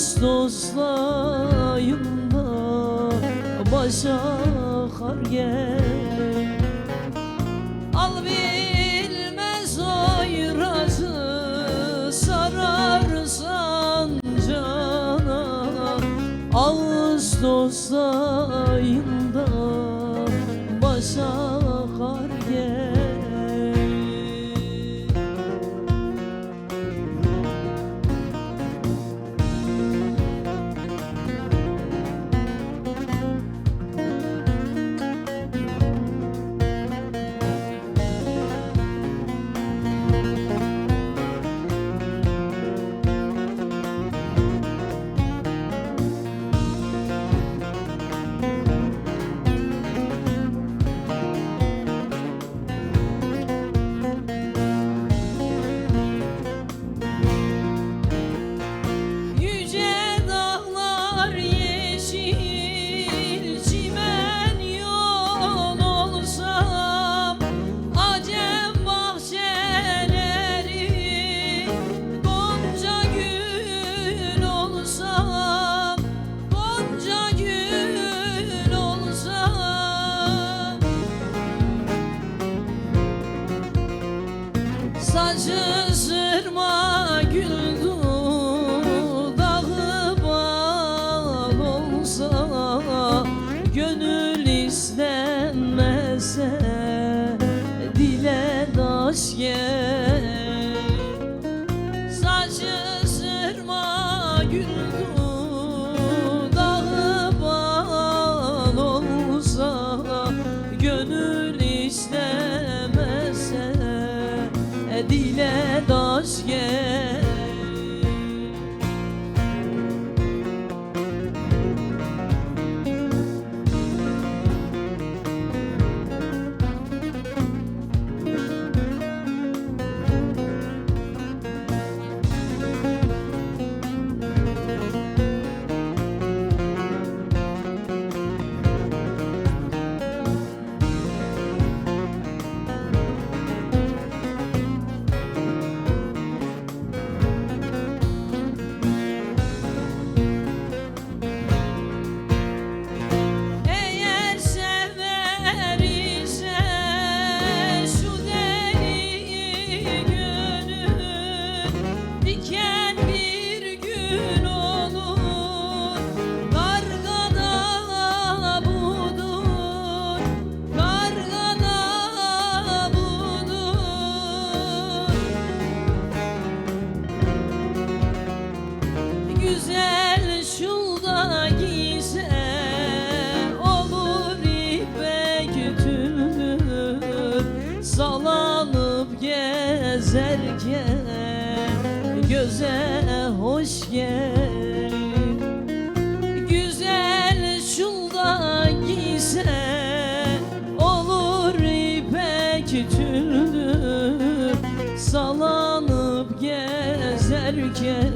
Ağustos ayında başa kar gelir. Al bilmez o sararsan cana Ağustos ayında Δίνα τα αγία bize hoş geldin. Güzel şulda giysen tüldür Salanıp gezerken